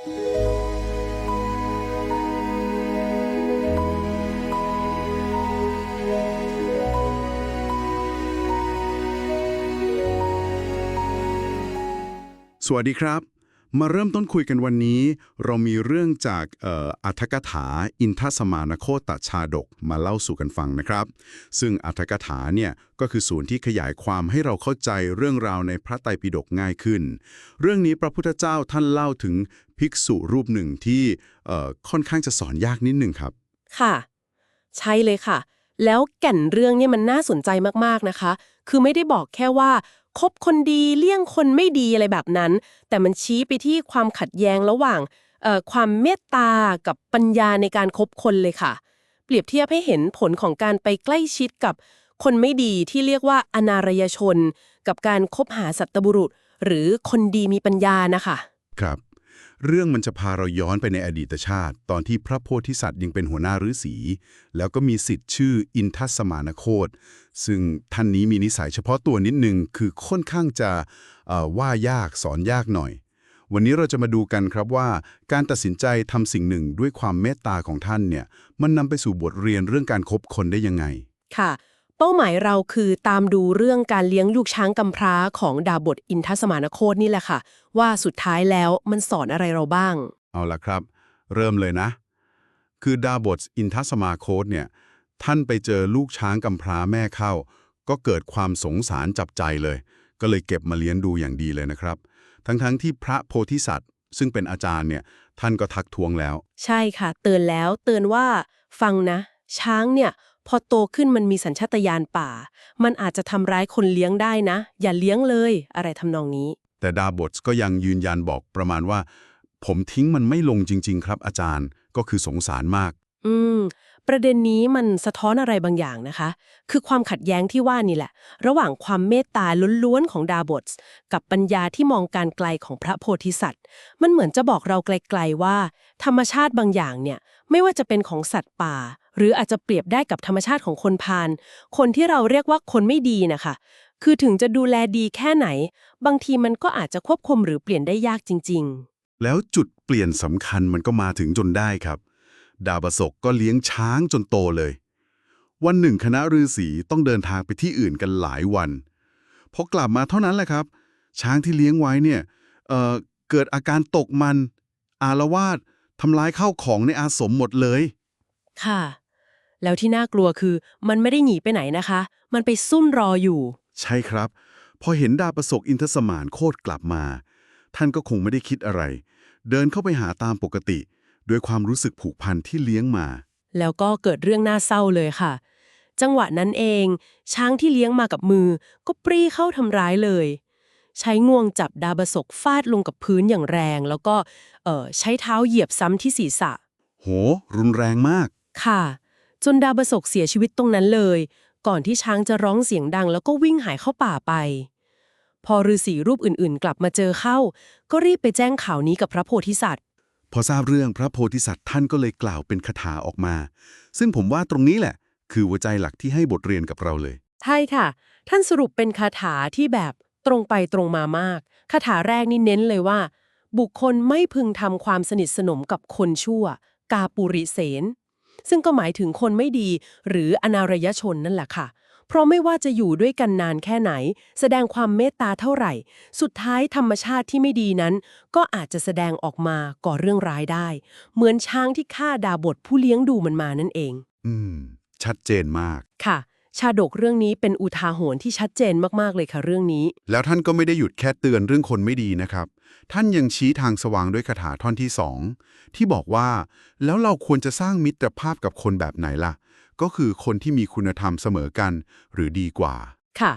สวัสดีครับ มาเริ่มต้นคุยกันวันนี้ เรามีเรื่องจากอัธกถาอินทสมานโคตชาดกมาเล่าสู่กันฟังนะครับ ซึ่งอัธกถาเนี่ยก็คือส่วนที่ขยายความให้เราเข้าใจเรื่องราวในพระไตรปิฎกง่ายขึ้น เรื่องนี้พระพุทธเจ้าท่านเล่าถึงภิกษุรูปหนึ่งที่ค่อนข้างจะสอนยากนิดหนึ่งครับ ค่ะ ใช่เลยค่ะ แล้วแก่นเรื่องเนี่ยมันน่าสนใจมากๆนะคะ คือไม่ได้บอกแค่ว่า คบคนดีเลี่ยงคนไม่ดีอะไรแบบนั้น แต่มันชี้ไปที่ความขัดแย้งระหว่างความเมตตากับปัญญาในการคบคนเลยค่ะ เปรียบเทียบให้เห็นผลของการไปใกล้ชิดกับคนไม่ดีที่เรียกว่าอนารยชน กับการคบหาสัตบุรุษ หรือคนดีมีปัญญานะคะ ครับ เรื่องมันจะพาเราย้อนไปในอดีตชาติ ตอนที่พระโพธิสัตว์ยังเป็นหัวหน้าฤาษีแล้วก็มีสิทธิ์ชื่ออินทัสมานโคตซึ่งท่านนี้มีนิสัยเฉพาะตัวนิดนึงคือค่อนข้างจะว่ายากสอนยากหน่อย วันนี้เราจะมาดูกันครับว่าการตัดสินใจทำสิ่งหนึ่งด้วยความเมตตาของท่านเนี่ยมันนำไปสู่บทเรียนเรื่องการคบคนได้ยังไง ค่ะ เป้าหมายเราคือตามดูเรื่องการเลี้ยงลูกช้างกำพร้าของดาบทอินทสมานโคตนี่แหละค่ะ ว่าสุดท้ายแล้วมันสอนอะไรเราบ้าง เอาละครับ เริ่มเลยนะ คือดาบทอินทัสมาโคตเนี่ย ท่านไปเจอลูกช้างกำพร้าแม่เข้า ก็เกิดความสงสารจับใจเลย ก็เลยเก็บมาเลี้ยงดูอย่างดีเลยนะครับ ทั้งๆที่พระโพธิสัตว์ ซึ่งเป็นอาจารย์เนี่ยท่านก็ทักท้วงแล้ว ใช่ค่ะ เตือนแล้วเตือนว่าฟังนะ ช้างเนี่ย พอโตขึ้นมันมีสัญชาตญาณป่า มันอาจจะทำร้ายคนเลี้ยงได้นะ อย่าเลี้ยงเลย อะไรทำนองนี้ แต่ดาบทก็ยังยืนยันบอกประมาณว่า ผมทิ้งมันไม่ลงจริง ๆ ครับอาจารย์ก็คือสงสารมาก อืม ประเด็นนี้มันสะท้อนอะไรบางอย่างนะคะ คือความขัดแย้งที่ว่านี่แหละ ระหว่างความเมตตาล้วนๆของดาบทกับปัญญาที่มองการไกลของพระโพธิสัตว์ มันเหมือนจะบอกเราไกลๆว่า ธรรมชาติบางอย่างเนี่ย ไม่ว่าจะเป็นของสัตว์ป่า หรืออาจจะเปรียบได้กับธรรมชาติของคนพาลคนที่เราเรียกว่าคนไม่ดีนะคะ คือถึงจะดูแลดีแค่ไหน บางทีมันก็อาจจะควบคุมหรือเปลี่ยนได้ยากจริงแล้วจุดเปลี่ยนสำคัญมันก็มาถึงจนได้ครับ ดาบศกก็เลี้ยงช้างจนโตเลย วันหนึ่งคณะฤาษีต้องเดินทางไปที่อื่นกันหลายวันพอกลับมาเท่านั้นแหละครับ ช้างที่เลี้ยงไว้เนี่ยเอ่อเกิดอาการตกมัน อารวาสทำลายข้าวของในอาสมหมดเลยๆค่ะ แล้วที่น่ากลัวคือมันไม่ได้หนีไปไหนนะคะ มันไปซุ่มรออยู่ ใช่ครับ พอเห็นดาบประสกอินทสมานโคตรกลับมา ท่านก็คงไม่ได้คิดอะไร เดินเข้าไปหาตามปกติ ด้วยความรู้สึกผูกพันที่เลี้ยงมา แล้วก็เกิดเรื่องน่าเศร้าเลยค่ะ จังหวะนั้นเอง ช้างที่เลี้ยงมากับมือ ก็ปรีเข้าทำร้ายเลย ใช้งวงจับดาบศกฟาดลงกับพื้นอย่างแรง แล้วก็เอ่อใช้เท้าเหยียบซ้ำที่ศีรษะ โห รุนแรงมากค่ะ จนดาบศกเสียชีวิตตรงนั้นเลย ก่อนที่ช้างจะร้องเสียงดังแล้วก็วิ่งหายเข้าป่าไป พอฤาษีรูปอื่นๆ กลับมาเจอเข้า ก็รีบไปแจ้งข่าวนี้กับพระโพธิสัตว์ พอทราบเรื่องพระโพธิสัตว์ท่านก็เลยกล่าวเป็นคาถาออกมา ซึ่งผมว่าตรงนี้แหละ คือหัวใจหลักที่ให้บทเรียนกับเราเลย ใช่ค่ะ ท่านสรุปเป็นคาถาที่แบบตรงไปตรงมามาก คาถาแรกนี่เน้นเลยว่า บุคคลไม่พึงทำความสนิทสนมกับคนชั่ว กาปุริเสน ซึ่งก็หมายถึงคนไม่ดี หรืออนารยชนนั่นแหละค่ะ เพราะไม่ว่าจะอยู่ด้วยกันนานแค่ไหน แสดงความเมตตาเท่าไหร่ สุดท้ายธรรมชาติที่ไม่ดีนั้น ก็อาจจะแสดงออกมาก่อเรื่องร้ายได้ เหมือนช้างที่ฆ่าดาบทผู้เลี้ยงดูมันมานั่นเอง อืม ชัดเจนมาก ค่ะ ชาดกเรื่องนี้เป็นอุทาหรณ์ที่ชัดเจนมาก ๆ เลยค่ะเรื่องนี้ แล้วท่านก็ไม่ได้หยุดแค่เตือนเรื่องคนไม่ดีนะครับ ท่านยังชี้ทางสว่างด้วยคาถาท่อนที่สองที่บอกว่า แล้วเราควรจะสร้างมิตรภาพกับคนแบบไหนล่ะ ก็คือคนที่มีคุณธรรมเสมอกัน หรือดีกว่า ค่ะ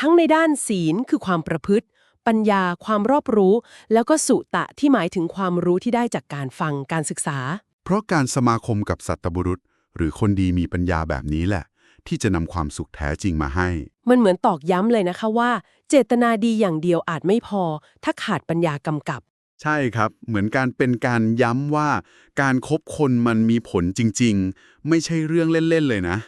ทั้งในด้านศีลคือความประพฤติ ปัญญา ความรอบรู้ แล้วก็สุตะที่หมายถึงความรู้ที่ได้จากการฟังการศึกษา เพราะการสมาคมกับสัตบุรุษ หรือคนดีมีปัญญาแบบนี้แหละ ที่จะนำความสุขแท้จริงมาให้ มันเหมือนตอกย้ำเลยนะคะว่า เจตนาดีอย่างเดียวอาจไม่พอ ถ้าขาดปัญญากำกับ ใช่ครับ เหมือนการเป็นการย้ำว่า การครบคนมันมีผลจริง ๆ ไม่ใช่เรื่องเล่น ๆ เลยนะ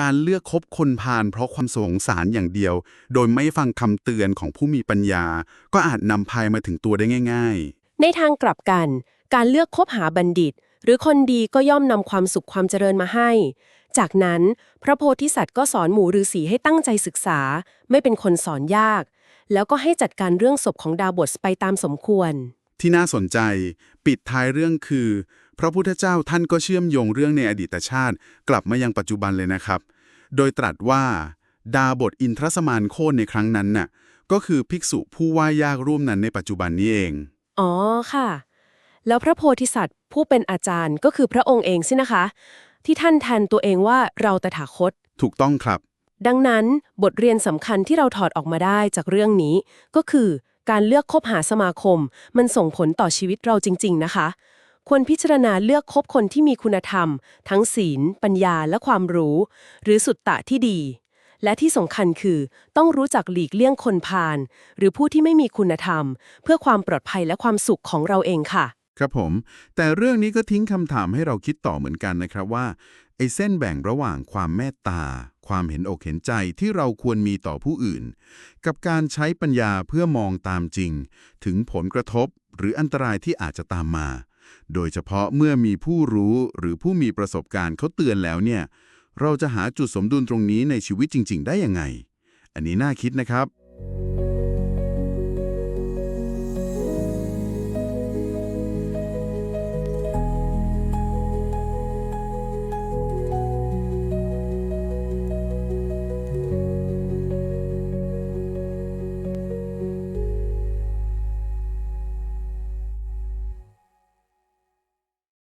การเลือกคบคนพาลเพราะความสงสารอย่างเดียว โดยไม่ฟังคำเตือนของผู้มีปัญญา ก็อาจนำพายมาถึงตัวได้ง่ายในทางกลับกัน การเลือกคบหาบัณฑิต หรือคนดีก็ย่อมนำความสุขความเจริญมาให้ จากนั้นพระโพธิสัตว์ก็สอนหมู่ฤาษีให้ตั้งใจศึกษา ไม่เป็นคนสอนยาก แล้วก็ให้จัดการเรื่องศพของดาบทไปตามสมควร ที่น่าสนใจ ปิดท้ายเรื่องคือ พระพุทธเจ้าท่านก็เชื่อมโยงเรื่องในอดีตชาติ กลับมายังปัจจุบันเลยนะครับ โดยตรัสว่า ดาบทอินทรสมานโค่นในครั้งนั้นน่ะก็คือภิกษุผู้ว่ายากร่วมนั้นในปัจจุบันนี้เอง อ๋อค่ะ แล้วพระโพธิสัตว์ผู้เป็นอาจารย์ก็คือพระองค์เองสินะคะ ที่ท่านแทนตัวเองว่าเราตถาคต ถูกต้องครับ ดังนั้นบทเรียนสำคัญที่เราถอดออกมาได้จากเรื่องนี้ ก็คือการเลือกคบหาสมาคม มันส่งผลต่อชีวิตเราจริง ๆ นะคะ ควรพิจารณาเลือกคบคนที่มีคุณธรรม ทั้งศีล ปัญญาและความรู้ หรือสุตตะที่ดี และที่สำคัญคือ ต้องรู้จักหลีกเลี่ยงคนพาลหรือผู้ที่ไม่มีคุณธรรม เพื่อความปลอดภัยและความสุขของเราเองค่ะ ครับผม แต่เรื่องนี้ก็ทิ้งคำถามให้เราคิดต่อเหมือนกันนะครับว่าไอ้เส้นแบ่งระหว่างความเมตตา ความเห็นอกเห็นใจที่เราควรมีต่อผู้อื่น กับการใช้ปัญญาเพื่อมองตามจริง ถึงผลกระทบหรืออันตรายที่อาจจะตามมา โดยเฉพาะเมื่อมีผู้รู้หรือผู้มีประสบการณ์เขาเตือนแล้วเนี่ย เราจะหาจุดสมดุลตรงนี้ในชีวิตจริง ๆ ได้ยังไง อันนี้น่าคิดนะครับ